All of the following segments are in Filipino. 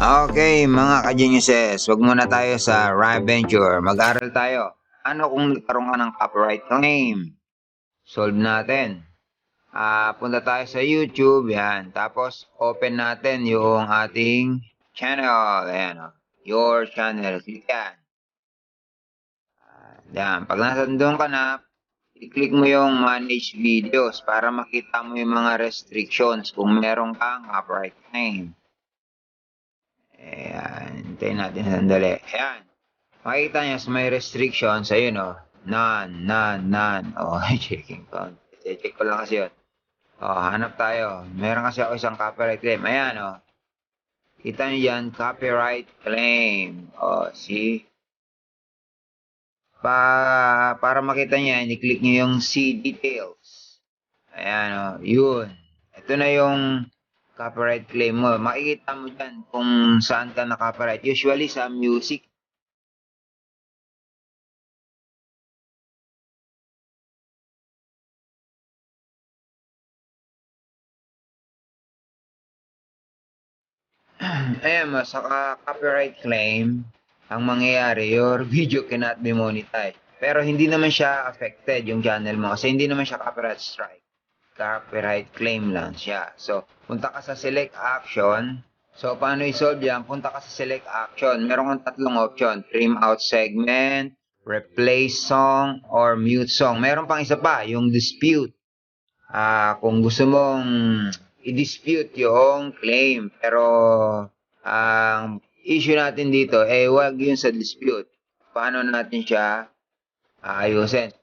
Okay, mga ka-geniuses, wag muna tayo sa Ride Venture. Mag-aral tayo. Ano kung nagkaroon ka ng copyright claim? Solve natin. Ah, punta tayo sa YouTube, yan. Tapos, open natin yung ating channel. Ayan, oh. Your channel. Click yan. Ah, Yan. Pag nasa doon ka na, i-click mo yung manage videos para makita mo yung mga restrictions kung meron kang copyright claim. Ayan, hintayin natin sandali. Ayan. Makikita niya sa may restrictions, ayun o. None, none, none. Oh, checking count. Check ko lang kasi yun. O, hanap tayo. Meron kasi ako isang copyright claim. Ayan o. Kita niyo yan, copyright claim. O, see? Pa, para makita niya, i-click niyo yung see details. Ayan o, yun. Ito na yung copyright claim mo. Makikita mo dyan kung saan ka na-copyright. Usually sa music. Ayan mo, sa copyright claim, ang mangyayari, your video cannot be monetized. Pero hindi naman siya affected yung channel mo kasi hindi naman siya copyright strike copyright claim lang siya. So, punta ka sa select action. So, paano i-solve yan? Punta ka sa select action. Meron kang tatlong option. Trim out segment, replace song, or mute song. Meron pang isa pa, yung dispute. Ah, kung gusto mong i-dispute yung claim. Pero, ang issue natin dito, eh, wag yun sa dispute. Paano natin siya aayusin?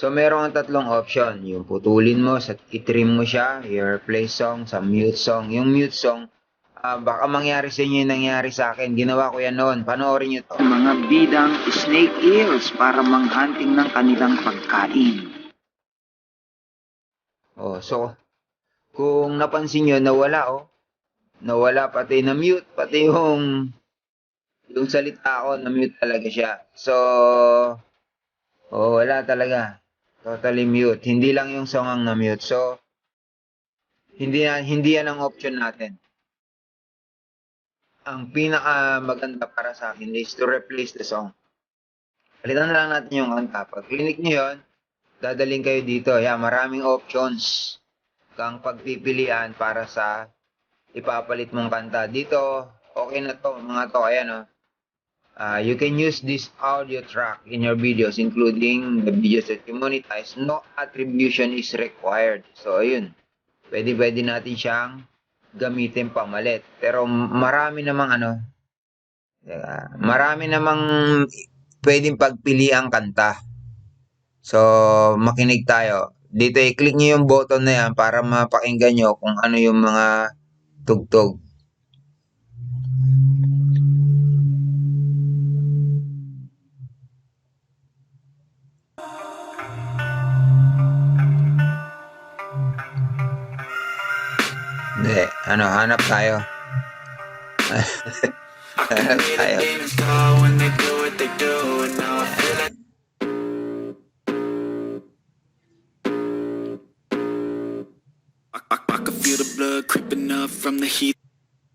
So, meron kang tatlong option. Yung putulin mo, sa itrim mo siya, i-replace song, sa mute song. Yung mute song, ah, baka mangyari sa inyo yung nangyari sa akin. Ginawa ko yan noon. Panoorin nyo to. mga bidang snake eels para manghunting ng kanilang pagkain. Oh, so, kung napansin nyo, nawala, oh. Nawala pati na mute, pati yung yung salita ko, na mute talaga siya. So, oh, wala talaga. Totally mute. Hindi lang yung song ang na-mute. So, hindi, na, hindi yan ang option natin. Ang pinaka maganda para sa akin is to replace the song. Palitan na lang natin yung kanta. Pag clinic nyo yun, dadaling kayo dito. Yeah, maraming options kang pagpipilian para sa ipapalit mong kanta. Dito, okay na to, mga to. Ayan, oh. Uh, you can use this audio track in your videos, including the videos that you monetize. No attribution is required. So, ayun. Pwede-pwede natin siyang gamitin pamalit. Pero marami namang ano, uh, marami namang pwedeng pagpili ang kanta. So, makinig tayo. Dito, i-click nyo yung button na yan para mapakinggan nyo kung ano yung mga tugtog.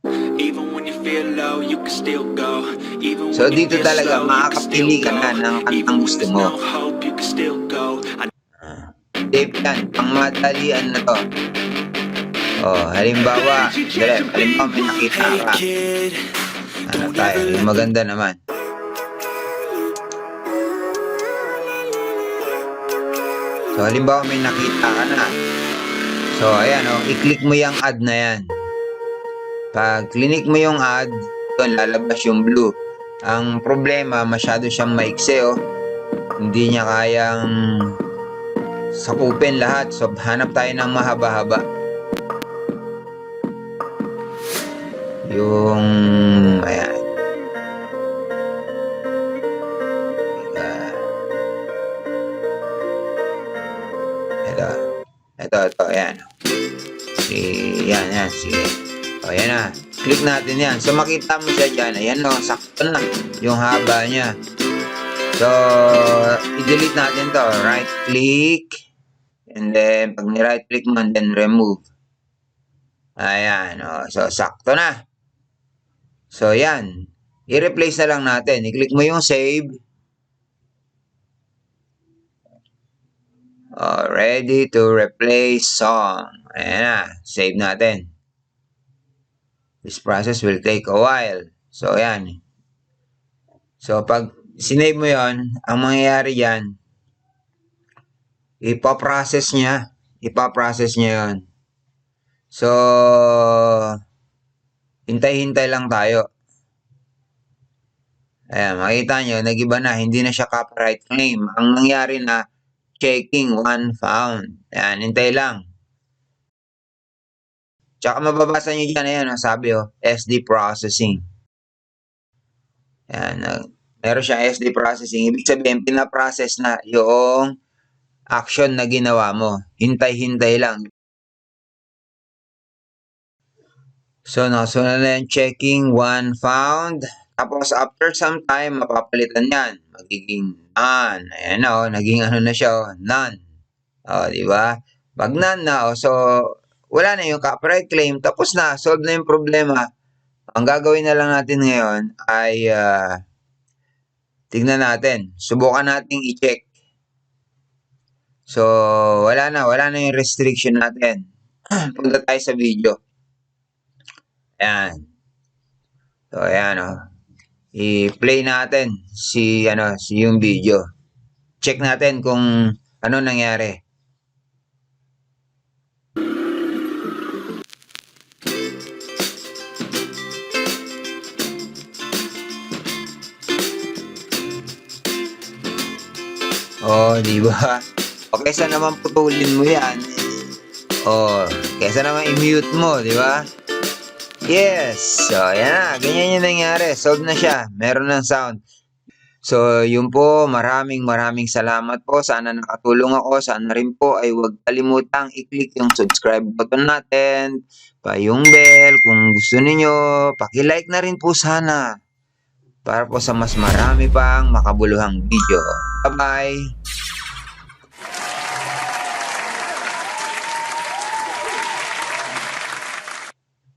you can still go. Even So, dito talaga, slow, you can makakapili still ka na ng kantang gusto mo. Tape yan, pang madalian na to. Oh, halimbawa, dali, halimbawa may nakita ka. Ano tayo, yung maganda naman. So, halimbawa may nakita ka na. So, ayan oh, i-click mo yung ad na yan. Pag click mo yung ad, doon lalabas yung blue. Ang problema, masyado siyang maikse oh. Hindi niya kayang sakupin lahat. So, hanap tayo ng mahaba-haba. Yung, ayan. Ah. Ito. Ito, ito, ayan. Si, yan, yan, sige. O, yan na. Click natin yan. So, makita mo siya dyan. Ayan, no, sakto na. Yung haba niya. So, i-delete natin to. Right click. And then, pag ni-right click mo, and then remove. Ayan, oh. So, sakto na. So, yan. I-replace na lang natin. I-click mo yung save. Oh, ready to replace song. Ayan na. Save natin. This process will take a while. So, yan. So, pag sinave mo yon ang mangyayari yan, ipaprocess niya. Ipaprocess niya yon So, hintay-hintay lang tayo. Ayan, makita nyo, nag-iba na. Hindi na siya copyright claim. Ang nangyari na, checking one found. Ayan, hintay lang. Tsaka mababasa nyo dyan, ayan, sabi oh, SD processing. Ayan, meron siya SD processing. Ibig sabihin, pinaprocess na yung action na ginawa mo. Hintay-hintay lang. So, no, so na lang checking one found. Tapos, after some time, mapapalitan yan. Magiging none. Ayan na, oh, naging ano na siya, oh, none. O, di ba? Pag none na, oh, so, wala na yung copyright claim. Tapos na, solve na yung problema. Ang gagawin na lang natin ngayon ay, ah, tignan natin. Subukan nating i-check. So, wala na. Wala na yung restriction natin. Punta tayo sa video. Ayan. So, ayan, oh. I-play natin si, ano, si yung video. Check natin kung ano nangyari. Oh, di ba? O kaysa naman putulin mo yan. Oh, kaysa naman i-mute mo, di ba? Yes! So, ayan na. Ganyan yung nangyari. Solved na siya. Meron ng sound. So, yun po. Maraming maraming salamat po. Sana nakatulong ako. Sana rin po ay huwag kalimutang i-click yung subscribe button natin. Pa yung bell. Kung gusto ninyo, paki-like na rin po sana. Para po sa mas marami pang makabuluhang video. Bye-bye!